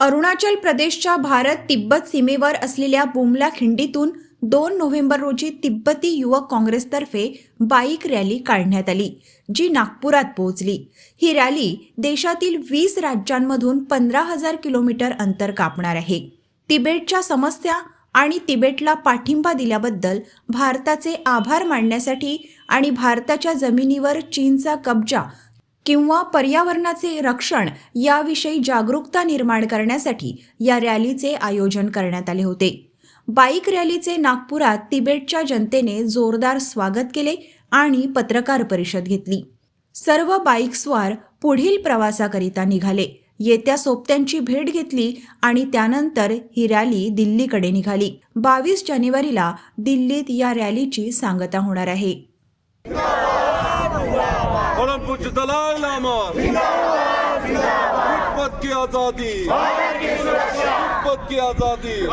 अरुणाचल प्रदेशच्या भारत तिब्बत सीमेवर असलेल्या बुमला खिंडीतून दोन नोव्हेंबर रोजी तिब्बती युवक काँग्रेसतर्फे बाईक रॅली काढण्यात आली जी नागपुरात पोहोचली. ही रॅली देशातील वीस राज्यांमधून पंधरा हजार किलोमीटर अंतर कापणार आहे. तिबेटच्या समस्या आणि तिबेटला पाठिंबा दिल्याबद्दल भारताचे आभार मानण्यासाठी आणि भारताच्या जमिनीवर चीनचा कब्जा किंवा पर्यावरणाचे रक्षण याविषयी जागरूकता निर्माण करण्यासाठी या रॅलीचे आयोजन करण्यात आले होते. बाईक रॅलीचे नागपुरात तिबेटच्या जनतेने जोरदार स्वागत केले आणि पत्रकार परिषद घेतली. सर्व बाईकस्वार पुढील प्रवासाकरिता निघाले. येत्या सोबत्यांची भेट घेतली आणि त्यानंतर ही रॅली दिल्लीकडे निघाली. बावीस जानेवारीला दिल्लीत या रॅलीची सांगता होणार आहे. परम पूज्य की आजादी.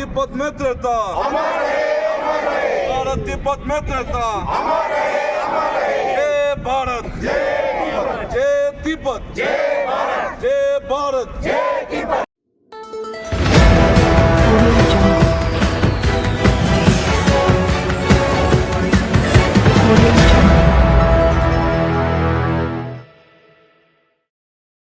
तिब्बत भारत तिब्बत भारत. तिब्बत जय भारत जय भारत जय तिब्बत